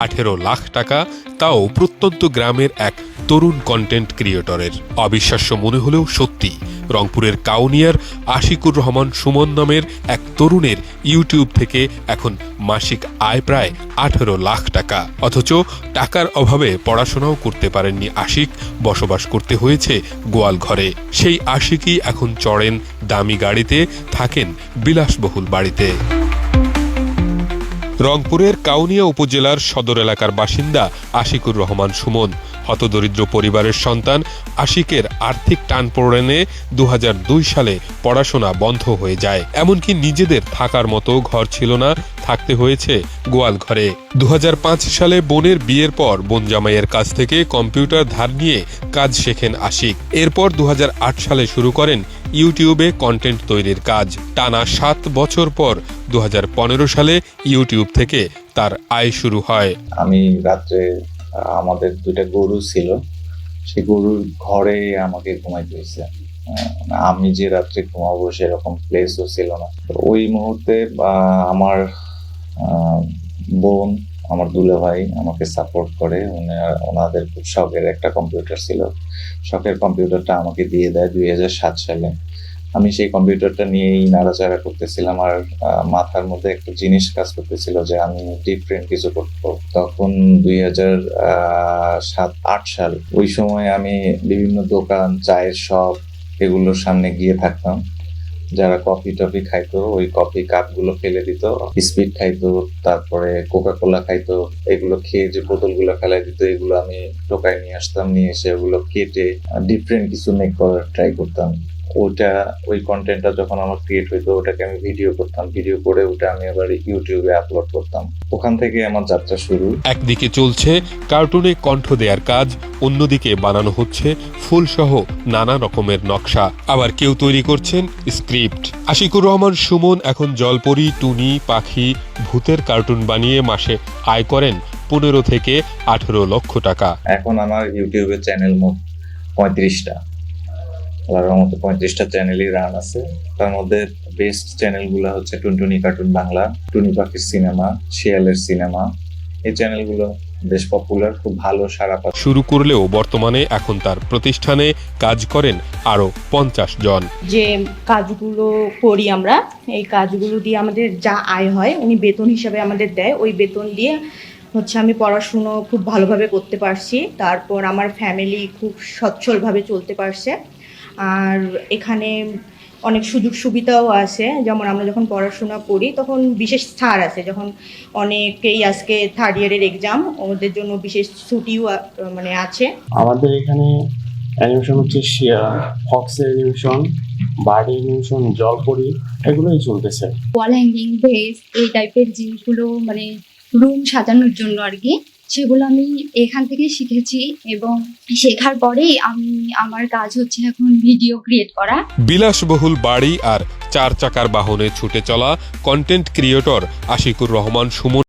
আঠেরো লাখ টাকা, তাও প্রত্যন্ত গ্রামের এক তরুণ কন্টেন্ট ক্রিয়েটরের অবিশ্বাস্য মনে হলেও সত্যি, রংপুরের কাউনিয়ার আশিকুর রহমান সুমন নামের এক তরুণের ইউটিউব থেকে এখন মাসিক আয় প্রায় আঠেরো লাখ টাকা। অথচ টাকার অভাবে পড়াশোনাও করতে পারেননি আশিক, বসবাস করতে হয়েছে গোয়াল ঘরে। সেই আশিকই এখন চড়েন দামি গাড়িতে, থাকেন বিলাসবহুল বাড়িতে। রংপুরের কাউনিয়া উপজেলার সদর এলাকার বাসিন্দা আশিকুর রহমান সুমন। হতদরিদ্র পরিবারের সন্তান আশিকের আর্থিক টান পড়েনে দু সালে পড়াশোনা বন্ধ হয়ে যায়। এমনকি নিজেদের থাকার মতো ঘর ছিল না, থাকতে হয়েছে গোয়াল ঘরে। দু হাজার পাঁচ সালে বোনের বিয়ের পর বোন জামাইয়ের কাছ থেকে কম্পিউটার ধার নিয়ে কাজ শেখেন আশিক। এরপর দু হাজার আট সালে শুরু করেন ইউটিউবে কন্টেন্ট তৈরির কাজ। টানা সাত বছর পর দু হাজার পনেরো সালে ইউটিউব থেকে তার আয় শুরু হয়। আমি রাত্রে আমাদের দুইটা গরু ছিল। সেই গরুর ঘরে আমাকে ঘুমাইতে হয়েছে। আহ, আমি যে রাত্রে ঘুমাবো সেরকম প্লেসও ছিল না। ওই মুহূর্তে আমার বোন আমার দুলে ভাই আমাকে সাপোর্ট করে। ওনাদের খুব শখের একটা কম্পিউটার ছিল। শখের কম্পিউটারটা আমাকে দিয়ে দেয় দুই হাজার সাত সালে। আমি সেই কম্পিউটারটা নিয়েই নাড়াচাড়া করতেছিলাম আর মাথার মধ্যে একটা জিনিস কাজ করতেছিল যে আমি ডিফারেন্ট কিছু করব। তখন দুই হাজার সাত, আট সাল ওই সময় আমি বিভিন্ন দোকান, চায়ের শপ এগুলোর সামনে গিয়ে থাকতাম। যারা কফি টফি খাইতো, ওই কফি কাপগুলো ফেলে দিত স্পিড খাইতো, তারপরে কোকা কোলা খাইতো, এগুলো খেয়ে যে বোতলগুলো ফেলাই দিত, এগুলো আমি টোকায় নিয়ে আসতাম, নিয়ে এসে ওগুলো কেটে ডিফারেন্ট কিছু মেক করার ট্রাই করতাম। ওটা ওই কন্টেন্টটা যখন আমার ক্রিয়েট হইতো ওটাকে আমি ভিডিও করতাম। ভিডিও করে ওটা আমি আবার ইউটিউবে আপলোড করতাম। ওখান থেকে আমার যাত্রা শুরু। একদিকে চলছে কার্টুনে কণ্ঠ দেওয়ার কাজ অন্যদিকে বানানো হচ্ছে ফুলসহ নানা রকমের নকশা। আবার কেউ তৈরি করছেন স্ক্রিপ্ট আশিকুর রহমান সুমন এখন জলপরি টুনি পাখি ভূতের কার্টুন বানিয়ে মাসে আয় করেন পনেরো থেকে আঠেরো লক্ষ টাকা। এখন আমার ইউটিউবের চ্যানেল মোট পঁয়ত্রিশটা। আল্লাহর মতো পঁয়ত্রিশটা চ্যানেলই রান আছে। তার মধ্যে বেস্ট চ্যানেলগুলো হচ্ছে টুনটুনি কার্টুন বাংলা টুনি পাখির সিনেমা শিয়ালের সিনেমা এই চ্যানেলগুলো বেশ পপুলার খুব ভালো সারা শুরু করলেও বর্তমানে এখন তার প্রতিষ্ঠানে কাজ করেন আরও পঞ্চাশ জন। যে কাজগুলো করি আমরা এই কাজগুলো দিয়ে আমাদের যা আয় হয় উনি বেতন হিসাবে আমাদের দেয়। ওই বেতন দিয়ে হচ্ছে আমি পড়াশুনো খুব ভালোভাবে করতে পারছি। তারপর আমার ফ্যামিলি খুব সচ্ছলভাবে চলতে পারছে। আর এখানে অনেক সুযোগ সুবিধাও আছে। যেমন আমরা যখন পড়াশোনা করি তখন বিশেষ ছাড় আছে। যখন অনেকেই আজকে থার্ড ইয়ারের এক্সাম ওদের জন্য বিশেষ ছুটিও মানে আছে। আমাদের এখানে অ্যানিমেশন হচ্ছে ফক্সের অ্যানিমেশন বার্ড অ্যানিমেশন জলপরি এগুলোই চলতেছে। ওয়াল হ্যাঙ্গিং ভেস এই টাইপের জিনিসগুলো মানে রুম সাজানোর জন্য আর কি। সেগুলো আমি এখান থেকে শিখেছি এবং শেখার পরেই আমি আমার কাজ হচ্ছে এখন ভিডিও ক্রিয়েট করা। বিলাসবহুল বাড়ি আর চার চাকার বাহনে ছুটে চলা কন্টেন্ট ক্রিয়েটর আশিকুর রহমান সুমন।